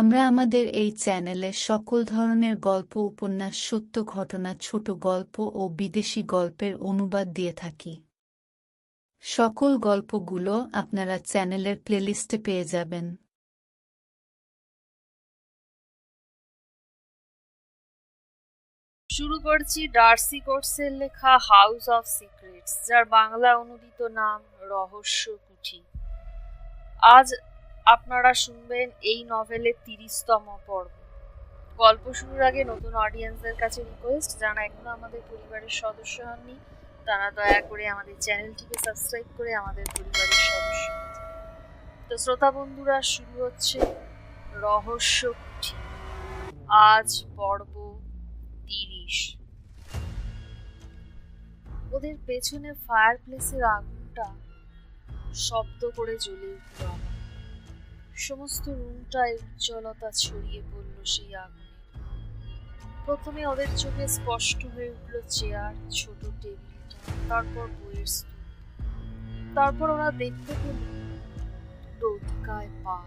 আমরা আমাদের এই চ্যানেলে সকল ধরনের গল্প, উপন্যাস, সত্য ঘটনা, ছোট গল্প ও বিদেশি গল্পের অনুবাদ দিয়ে থাকি। সকল গল্পগুলো আপনারা চ্যানেলের প্লেলিস্টে পেয়ে যাবেন। শুরু করছি ডার্সি কোর্সের লেখা হাউস অফ সিক্রেটস, যার বাংলা অনুদিত নাম রহস্য কুঠি। আজ আপনারা শুনবেন এই নভেলের তিরিশতম পর্ব। গল্প শুরুর আগে নতুন অডিয়েন্সদের কাছে রিকোয়েস্ট যারা এখনও আমাদের পরিবারের সদস্য হননি, তারা দয়া করে আমাদের চ্যানেলটিকে সাবস্ক্রাইব করে আমাদের পরিবারের সদস্য তো শ্রোতা বন্ধুরা, শুরু হচ্ছে রহস্য আজ পর্ব তিরিশ। ওদের পেছনে ফায়ার প্লেসের আগুনটা শব্দ করে জ্বলে উঠল আবার। সমস্ত রুমটায় উজ্জ্বলতা ছড়িয়ে পড়ল সেই আগুনে। প্রথমে ওদের চোখে স্পষ্ট হয়ে উঠল চেয়ার, ছোট টেবিলটা তারপর বইয়ের স্তূপ। তারপর ওরা দেখতে পেল দুটো পা।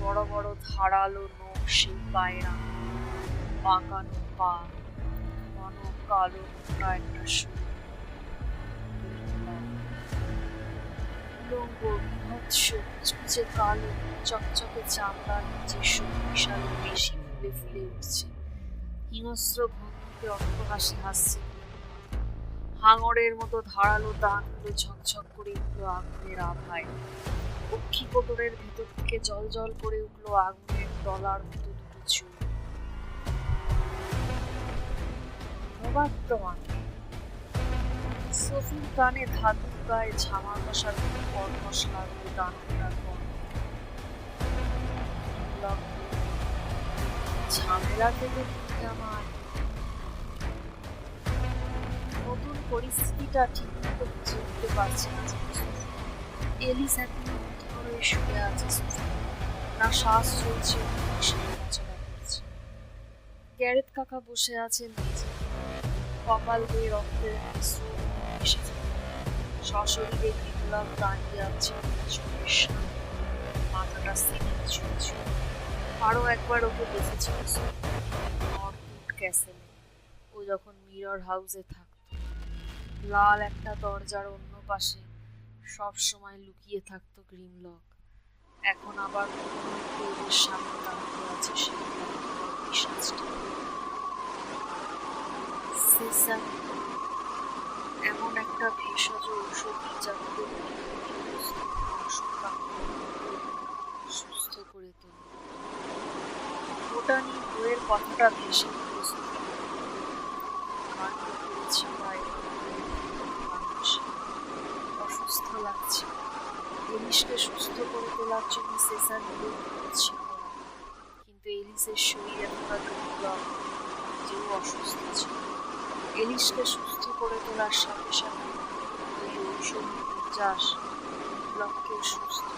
বড় বড় ধারালো নখ সেই পায়ের বাঁকানো পা ঘন কালো মোটা একটা শরীর উলঙ্গ বিভৎস কুচকুচে কালো চকচকে নিচে শক্তিশালী পেশি ফুলে ফুলে উঠছে। হিংস্র ভঙ্গিতে হাসছে হাঙরের মতো ধারালো দাঁতগুলো ঝকঝক করে উঠল আগুনের আভায়। অক্ষি কোটরের ভেতর থেকে জল জল করে উঠল আগুনের তলার মতো দুটো তোমার সফির কানে ধাতু গায়ে ঝামা কষার পর মশলা দিয়ে দান করার পর ঝামেলা থেকে আমায়। নতুন পরিস্থিতিটা ঠিক মতো বুঝে উঠতে পারছে না। এলিস এখন করে শুয়ে আছে না, শ্বাস চলছে গ্যারেত কাকা বসে আছেন কপাল বেয়ে রক্তের এসেছে। সশরীরে বিপ্লব দাঁড়িয়ে আছে সামনে। মাথাটা সিনে ঝুলছে আরও একবার ওকে দেখেছিল নর্থউড ক্যাসেলে। ও যখন মিরর হাউসে থাকতো, লাল একটা দরজার অন্য পাশে সব সময় লুকিয়ে থাকতো গ্রিমলক এখন আবার সামনে দাঁড়িয়ে আছে সেসাম এমন একটা ভেষজ ঔষধি যাতে সুস্থ করে তোলে। বোটানি বইয়ের কথাটা ভেসে প্রস্তুত করেছি মানুষ অসুস্থ লাগছে। এলিশকে সুস্থ করে তোলার জন্য সেসার নিয়োগ করছে কিন্তু এলিসের শরীর এতটা দুর্বল যেও অসুস্থ ছিল। এলিশকে সুস্থ করে তোলার সাথে সাথে ঔষধ উচ্চাস সুস্থ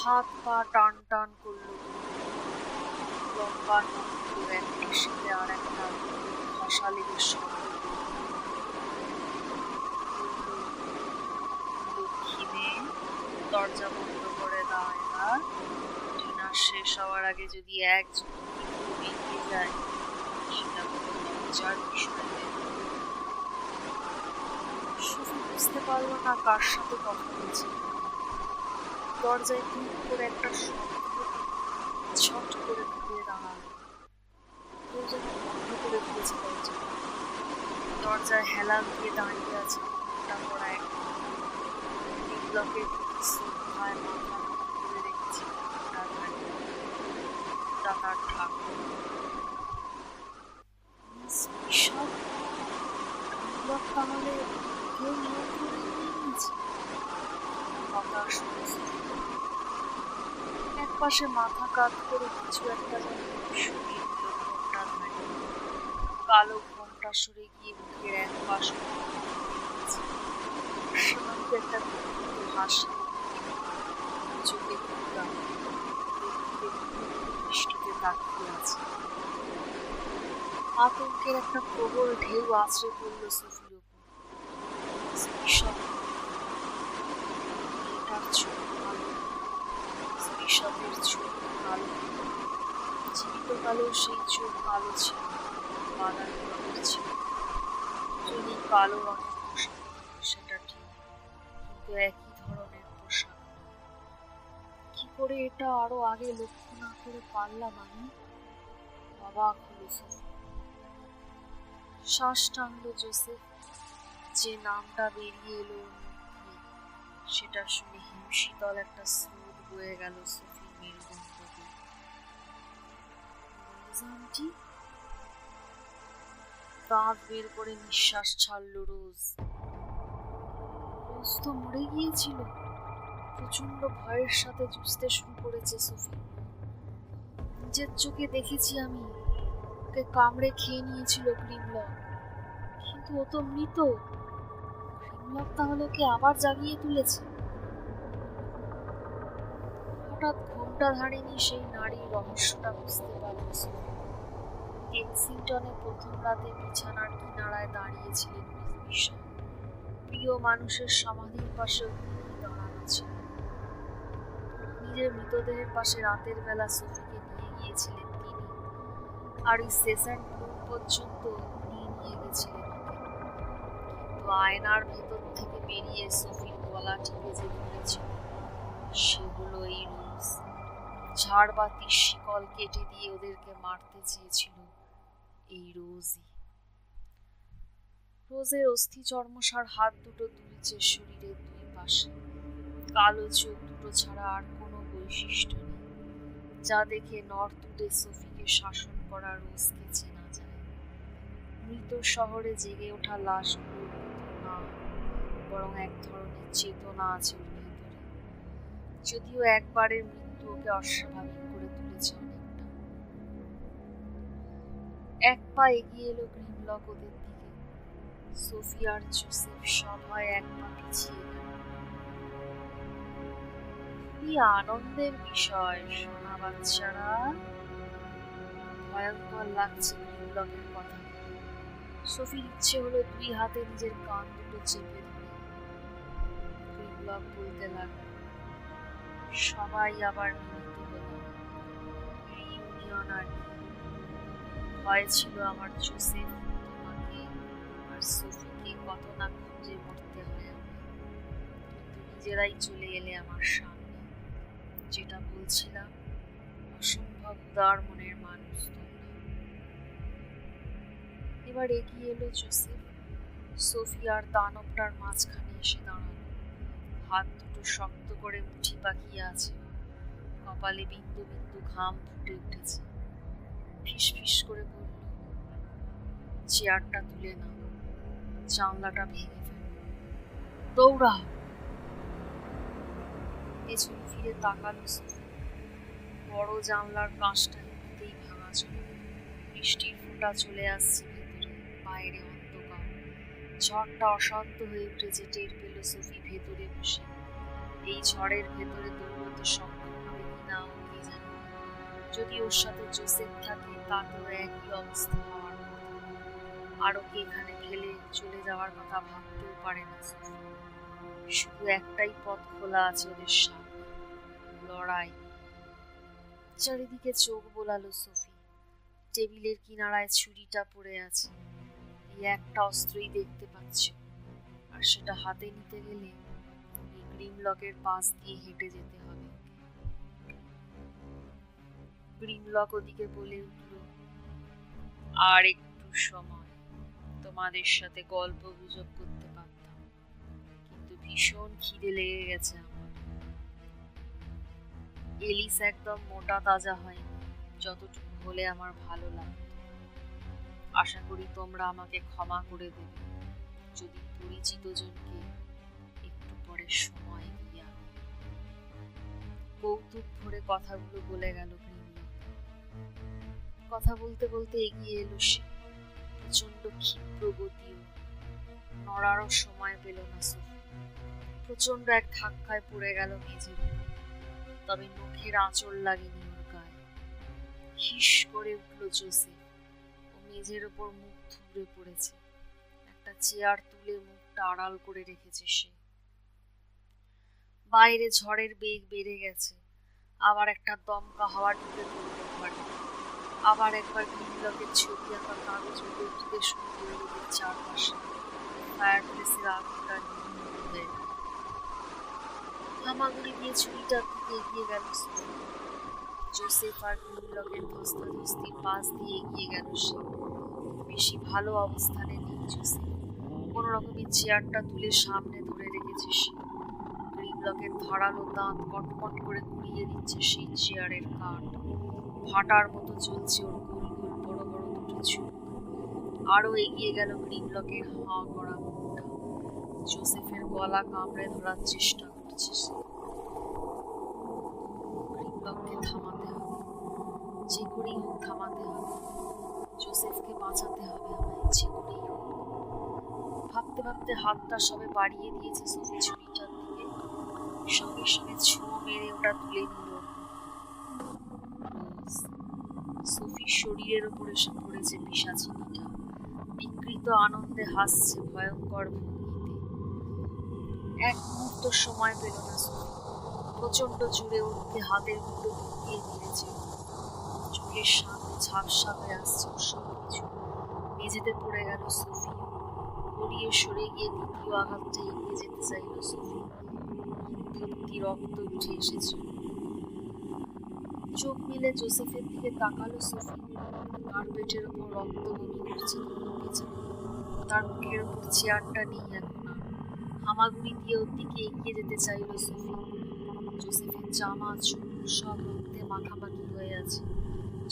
হাত পা টান টান করল লম্বা সাথে আর একটা ঘষা লেগে শব্দ দরজা বন্ধ করে দাও এবার। ডিনার শেষ হওয়ার আগে যদি এক যায়। সেটা কোনো লজ্জার বিষয়। শুধু বুঝতে পারল না কার সাথে কথা বলছে দরজায় টুক করে একটা ছট করে ঘুরে দাঁড়াল। কেউ যেন বন্ধ করে দিয়েছে দরজা দরজায় হেলান দিয়ে দাঁড়িয়ে আছে ঘণ্টা পড়া এক। বিপ্লবের প্রতি শ্রদ্ধায় মাথা করে রেখেছে তার ঠাকুর। এক পাশে মাথা কাত করে কিছু একটা কালো ঘোমটা সরে গিয়ে মুখের এক পাশ সীমান্ত একটা হাসি চোখে দৃষ্টিতে তাকিয়ে আছে। আতঙ্কের একটা প্রবল ঢেউ আছড়ে পড়ল সফির চোখ কালো। কালো। সেই চোখ কালো ছিল। বাদামি রঙের ছিল। যদি কালো রঙের পোশাক। সেটা ঠিক। কিন্তু একই ধরনের পোশাক। কি করে এটা আরও আগে লক্ষ্য না করে পারলাম আমি? অবাক হলো সফি শ্বাস জোসেফ, যে নামটা বেরিয়ে এলো সেটা শুনে হিমশীতল একটা স্রোত বয়ে গেল সফির মেরুদণ্ড দাঁত বের করে নিঃশ্বাস ছাড়লো রোজ। রোজ তো মরে গিয়েছিল। প্রচণ্ড ভয়ের সাথে জুঝতে শুরু করেছে সফি। নিজের চোখে দেখেছি আমি। ওকে কামড়ে খেয়ে নিয়েছিল গ্রিমলক কিন্তু ও তো মৃত। গ্রিমলক তাহলে ওকে আবার জাগিয়ে তুলেছে। হঠাৎ ঘোমটা ধারিনি সেই নারীর রহস্যটা বুঝতে কেনসিংটনে প্রথম রাতে বিছানার কিনারায় দাঁড়িয়েছিলেন প্রিয় মানুষের সমাধির ছিলেন। নিজের মৃতদেহের পাশে রাতের বেলা সফিকে নিয়ে গিয়েছিলেন আর এই সেশন রুম পর্যন্ত নিয়ে নিয়ে গেছিলেন ওকে। কিন্তু আয়নার ভেতর থেকে বেরিয়ে সফির গলা টিপে যে ধরেছিল সেগুলো এই রোজ। ঝাড়বাতির শিকল কেটে দিয়ে ওদেরকে মারতে চেয়েছিল এই রোজই। রোজের অস্থি চর্মসার হাত দুটো দুলছে শরীরের দুই পাশে। কালো চোখ দুটো ছাড়া আর কোনো বৈশিষ্ট্য নেই। যা দেখে নর্থ উডে সফিকে শাসন করা রোজকে চেনা যায়। মৃত শহরে জেগে ওঠা লাশগুলোর না, বরং এক ধরনের চেতনা আছে ওর ভেতরে। যদিও একবারের মৃত্যু ওকে অস্বাভাবিক করে তুলেছে অনেকটা। এক পা এগিয়ে এলো গ্রিমলক ওদের দিকে। সোফিয়ার জোসেফ সবাই এক পা পিছিয়ে কি আনন্দের বিষয়, সোনা বাচ্চারা। ভয়ঙ্কর লাগছে গ্রিমলকের কথা। সোফির ইচ্ছে হলো দুই হাতে নিজের কান দুটো চেপে ধরে গ্রিমলক বলতে লাগল, সবাই আবার মিলিত হলো রিউনিয়ন আর ভয় ছিল আমার জোসেফ, তোমাকে আর সোফিকে কত না খুঁজে মরতে হয়। কিন্তু নিজেরাই চলে এলে আমার সামনে। যেটা বলছিলাম, অসম্ভব উদার মনের মানুষ এবার এগিয়ে এলো জোসেফ। সোফি আর দানবটার মাঝখানে এসে দাঁড়াল। হাত দুটো শক্ত করে মুঠি পাকিয়ে আছে। কপালে বিন্দু বিন্দু ঘাম ফুটে উঠেছে। ফিস ফিস করে বলল, চেয়ারটা তুলে নাও। জানলাটা ভেঙে ফেল। দৌড়াও। পেছন ফিরে তাকালো সোফি। বড় জানলার কাঁচটা এমনিতেই ভাঙা চলে বৃষ্টির ফোঁটা চলে আসছে ভেতরে, বাইরে অন্ধকার। ঝড়টা অশান্ত হয়ে উঠেছে টের পেল সোফি ভেতরে বসে। এই ঝড়ের ভেতরে সক্ষম হবে কিনা ও কে যদি ওর সাথে জোসেফ থাকে তাতেও একই অবস্থা হওয়ার কথা। আর ওকে এখানে ফেলে চলে যাওয়ার কথা ভাবতেও পারে না সোফি। শুধু একটাই পথ খোলা আছে ওদের সামনে, লড়াই। চারিদিকে চোখ বোলালো সোফি। টেবিলের কিনারায় ছুরিটা পড়ে আছে। এই একটা অস্ত্রই দেখতে পাচ্ছ। আর সেটা হাতে নিতে গেলে এই গ্রিমলকের পাশ দিয়ে হেঁটে যেতে হবে গ্রিমলক ওদিকে বলে উঠল, আর একটু সময়। তোমাদের সাথে গল্প গুজব করতে পারতাম। কিন্তু ভীষণ খিদে লেগে গেছে এলিস একদম মোটা তাজা হয়নি যতটুকু হলে আমার ভালো লাগতো। আশা করি তোমরা আমাকে ক্ষমা করে দেবে। যদি পরিচিত জনকে একটু পরে সময় দিয়া কৌতুক ভরে কথাগুলো বলে গেল কথা বলতে বলতে এগিয়ে এলো সে। প্রচণ্ড ক্ষিপ্র গতিও নড়ারও সময় পেল না প্রচণ্ড এক ধাক্কায় পড়ে গেল মেঝের। তবে নখের আঁচড় লাগেনি ওর গায়ে। হিস করে উঠল জোসেফ ও মেঝের ওপর মুখ থুবড়ে পড়েছে। একটা চেয়ার তুলে মুখটা আড়াল করে রেখেছে সে। বাইরে ঝড়ের বেগ বেড়ে গেছে। আবার একটা দমকা হাওয়া ঢুকে পড়ল ঘরে। আবার একবার গ্রিনলকের ছবি আঁকা কাগজ উঠে উঠতে শুরু করে ওদের চারপাশে। ফায়ার প্লেসের আগুনটা গেল হামাগুড়ি দিয়ে ছুরিটার দিকে এগিয়ে গেল সোফি। জোসেফ আর গ্রিনলকের ধস্তাধস্তির পাশ দিয়ে এগিয়ে গেল সে। বেশি ভালো অবস্থানে নেই জোসেফ। কোনো রকমের চেয়ারটা তুলে সামনে ধরে রেখেছে সে। গ্রিনলকের ধারালো দাঁত কটকট করে ঘুরিয়ে দিচ্ছে সেই চেয়ারের কাঠ। ফাটার মতো জ্বলছে ওর গোল গোল বড় বড় দুটো চোখ আরও এগিয়ে গেল গ্রিনলকের হাঁ করা জোসেফের গলা কামড়ে ধরার চেষ্টা করছে সে থামাতে হবে। যে করেই হোক থামাতে হবে। জোসেফকে বাঁচাতে হবে আমায় যে করেই ভাবতে ভাবতে হাতটা সবে বাড়িয়ে দিয়েছে সোফি ছুরিটার দিকে। সঙ্গে সঙ্গে ছো মেরে ওটা তুলে নিল। সোফির শরীরের ওপর এসে পড়েছে পিসাচিনিটা বিকৃত আনন্দে হাসছে, ভয়ঙ্কর ভঙ্গিতে এক মুহূর্ত সময় পেল না প্রচণ্ড জুড়ে উঠতে হাতের মুঠো ঢুকিয়ে দিয়েছে চোখের সামনে ঝাপসা হয়ে আসছে ওর সব কিছু মেঝেতে পড়ে গেল সোফি। গড়িয়ে সরে গিয়ে দ্বিতীয় আঘাতটা এগিয়ে যেতে চাইল সোফি। ভর্তি রক্ত উঠে এসেছে। চোখ মিলে জোসেফের দিকে তাকালো সোফি। কার্পেটের ওপর রক্ত বমি করছে তার মুখের ওপর চেয়ারটা আর হামাগুড়ি দিয়ে ওর দিকে এগিয়ে যেতে চাইল সোফি। জোসেফের জামা, চুল সব রক্তে মাখামাখি হয়ে আছে।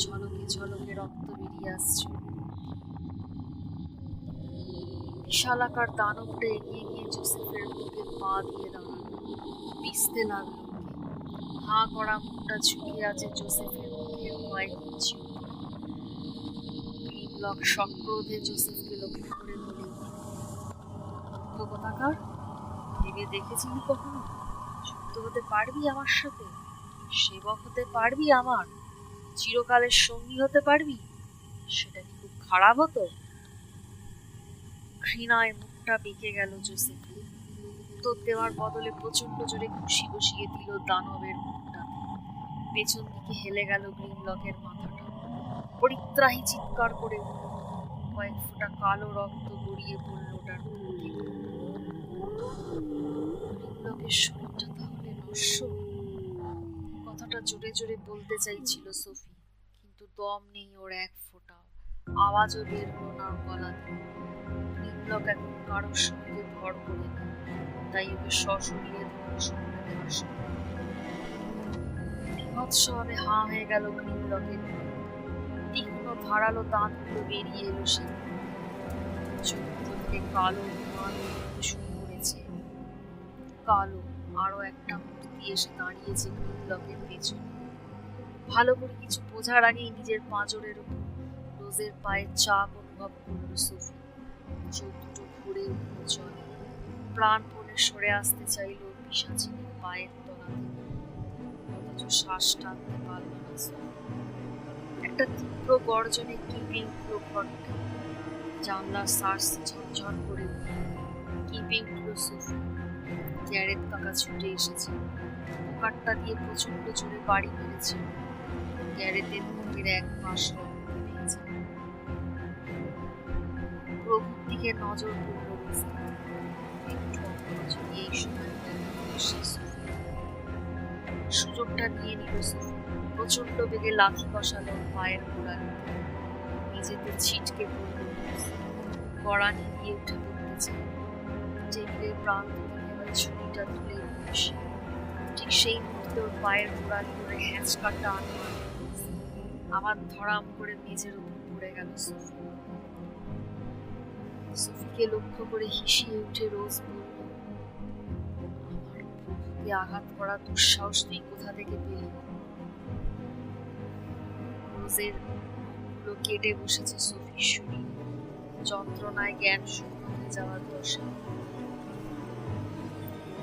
ঝলকে ঝলকে রক্ত বেরিয়ে আসছে। বিশালাকার দানবটা এগিয়ে গিয়ে জোসেফের বুকে পা দিয়ে দাঁড়াল। পিসতে লাগল হা করা মুখটা ঝুঁকে আছে জোসেফের মুখের কয়েক ইঞ্চি লক সক্রোধে জোসেফকে লক্ষ্য করে বলে কোথাকার? ভেবে দেখেছিলি কখনো? যুক্ত হতে পারবি আমার সাথে? সেবক হতে পারবি আমার? চিরকালের সঙ্গী হতে পারবি? সেটা কি খুব খারাপ হতো? ঘৃণায় মুখটা বেঁকে গেল জোসেফের উত্তর দেওয়ার বদলে প্রচণ্ড জোরে খুশি বসিয়ে দিল দানবের মুখটা। পেছন দিকে হেলে গেল গ্রিনলকের মাথাটা। পরিত্রাহী চিৎকার করে কয়েক ফোঁটা কালো রক্ত গড়িয়ে পড়ল ওটার থেকে শরীরটা তাহলে নস্য কথাটা জোরে জোরে বলতে চাইছিল সফি, কিন্তু দম নেই ওর এক ফোঁটাও। আওয়াজও বের হলো না গলা দিয়ে গ্রিনলক এখন কারোর সঙ্গে ভর করে না, তাই ওকে সশরীরে ধ্বংস করে দেওয়ার সময় বিভৎসভাবে হাঁ হয়ে গেল গ্রিনলকের তীক্ষ্ণ ধারালো দাঁতগুলো বেরিয়ে এলো সে চোখ কালো ধোঁয়া করেছে কালো, আরও একটা মূর্তি এসে দাঁড়িয়েছে গ্রিনলকের পেছনে। ভালো করে কিছু বোঝার আগেই নিজের পাঁজরের উপর রোজের পায়ের চাপ অনুভব করল সোফি। চোখ দুটো ঘুরে উঠল প্রাণপণে সরে আসতে চাইলো পিসাচিনীর পায়ের তলা অথচ শ্বাস টানতে পারল না একটা তীব্র গর্জনে কেঁপে উঠল ঘরটা। জানলার সার্স ঝনঝন করে উঠল। কেঁপে উঠল সোফি গ্যারেট কাকা ছুটে এসেছে। পোকারটা দিয়ে প্রচণ্ড জোরে বাড়ি মেরেছে গ্যারেটের মুখের এক পাশ রক্ত প্রভুর দিকে নজর পড়ল সুযোগটা নিয়ে নিল প্রচণ্ড বেগে লাথি বসালো পায়ের গোড়ায় নিজেতে ছিটকে পড়ল গড়ানি দিয়ে উঠে পড়তে চায় টেবিলের প্রান্ত থেকে ছুরিটা তুলে নিল সে। ঠিক সেই মুহূর্তে ওর পায়ের গোড়ালি ধরে হ্যাঁচকা টান আবার ধরাম করে মেঝের উপর পড়ে গেল সোফি। সোফিকে লক্ষ্য করে হিসিয়ে উঠে রোজ বলল আঘাত করা দুঃসাহস তুই কোথা থেকে পেলি? রোজের কেটে বসেছে সোফির শরীরে। যন্ত্রণায় জ্ঞান শূন্য হয়ে যাওয়ার দশা।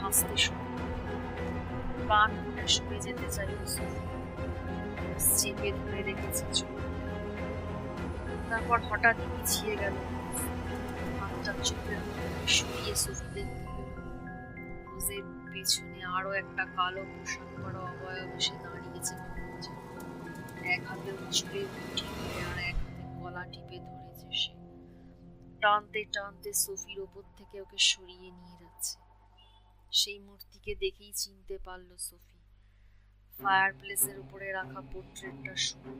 হাসতে শুরু প্রাণ সরে যেতে সোফি চেপে ধরে রেখেছে চোখ। তারপর হঠাৎই পিছিয়ে গেল। হাতটা চোখের পেল রোজের পেছনে আরও একটা কালো পোশাক পরা অবয়ব এসে দাঁড়িয়েছে মনে এক হাতে মুঠি ধরে আর এক হাতে গলা টিপে ধরেছে সে। টানতে টানতে সোফির ওপর থেকে ওকে সরিয়ে নিয়ে যাচ্ছে। সেই মূর্তিকে দেখেই চিনতে পারল সোফি। ফায়ার প্লেসের উপরে রাখা পোর্ট্রেটটা শুরু।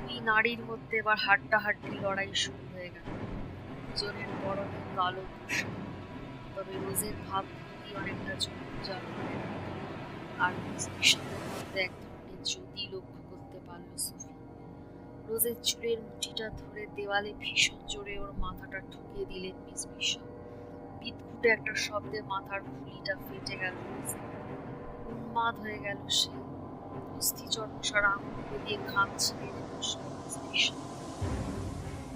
দুই নারীর মধ্যে এবার হাড্ডাহাড্ডি লড়াই শুরু হয়ে গেল। দুজনের পরনে কালো পোশাক। তবে রোজের ভাব অনেকটা যাবে আর মিস মধ্যে এক ধরনের জ্যোতি লক্ষ্য রোজের চুলের মুঠিটা ধরে দেওয়ালে ভীষণ জোরে ওর মাথাটা ঠুকিয়ে দিলেন মিস বিশপ বিদঘুটে একটা শব্দে মাথার খুলিটা ফেটে গেল। উন্মাদ হয়ে গেল সে। অস্থি চর্মসার আঙুল দিয়ে ঘাম ছিঁড়ে বিশপ।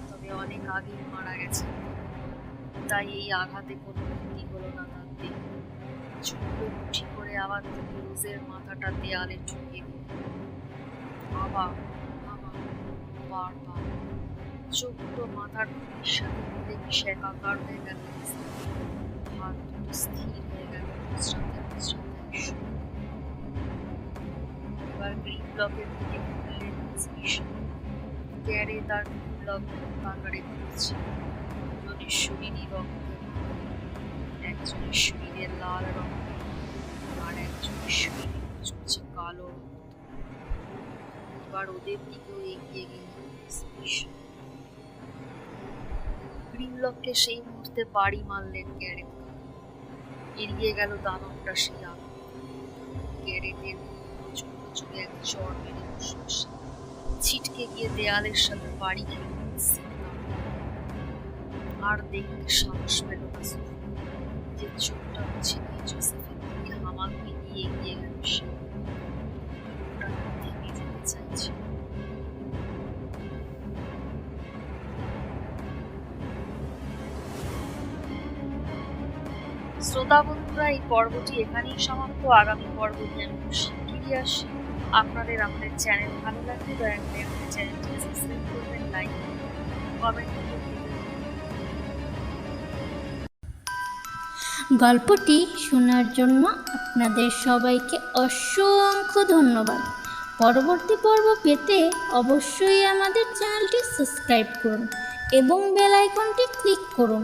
তবে অনেক আগেই মারা গেছে। তাই এই আঘাতে কোনো ক্ষতি হলো না তার দেহ। চুলগুলো মুঠি করে আবার রোজের মাথাটা দেয়ালে ঠুকিয়ে দিল আবার বারবার। চোখগুলো মাথার খুলির সাথে মিলে মিশে একাকার হয়ে গেল। হাত দুটো স্থির হয়ে গেল। মুচড়াতে শুরু এবার গ্রিন ব্লকের দিকে বিশপ গ্যারে তার ব্লক পাকারে ঘুরছে। দুজনের শরীরই রক্তে। একজনের শরীরে লাল রক্ত আর একজনের শরীরে চলছে কালো রক্ত। এবার ওদের দিকেও এগিয়ে গেল সেই মুহূর্তে বাড়ি মারলেন গ্যারেট এড়িয়ে গেল দানবটা সেই গ্যারেটের এক মেরে ছিটকে গিয়ে দেয়ালের সাথে বাড়ি খেল আর দেখতে সাহস পেল না যে চোখটা মুছে নিয়ে জোসেফের দিকে দিয়ে এগিয়ে গেল সে। শ্রোতা বন্ধুরা এই পর্বটি এখানেই সমাপ্ত। আগামী পর্ব নিয়ে আমি খুব শিগগিরই আসছি আপনাদের আমাদের চ্যানেল ভালো লাগলে দয়া করে আমাদের চ্যানেলটি সাবস্ক্রাইব করবেন লাইক কমেন্ট গল্পটি শোনার জন্য আপনাদের সবাইকে অসংখ্য ধন্যবাদ। পরবর্তী পর্ব পেতে অবশ্যই আমাদের চ্যানেলটি সাবস্ক্রাইব করুন এবং বেল আইকনটি ক্লিক করুন।